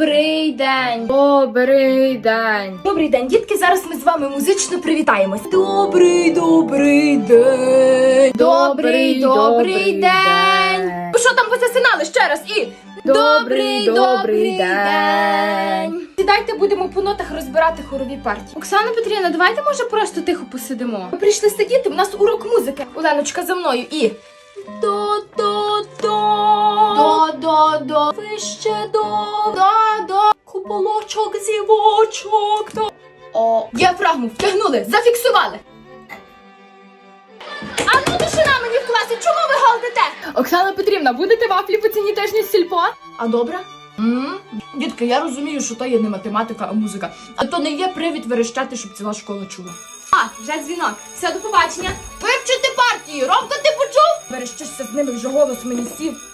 Добрий день. Добрий день. Добрий день, дітки. Зараз ми з вами музично привітаємось. Добрий, добрий день. Добрий, добрий день. Ви що там позасинали ще раз і Добрий, добрий день. Сідайте, будемо по нотах розбирати хорові партії. Оксана Петрівна, давайте може просто тихо посидимо. Ми прийшли сидіти, у нас урок музики. Оленочка за мною і. До до до до до до вище до до до зівочок до о діафрагму втягнули, зафіксували. А ну тишина мені в класі, чому ви галдите? Оксана Петрівна, будете вафлі по ціні тижні сільпо? А добре? м Дітки, я розумію, що то є не математика, а музика. А то не є привід верещати, щоб ціла школа чула. А, вже дзвінок. Все, до побачення. Вивчити партії. Ромко, ти почув? Верещишся з ними вже голос мені сів.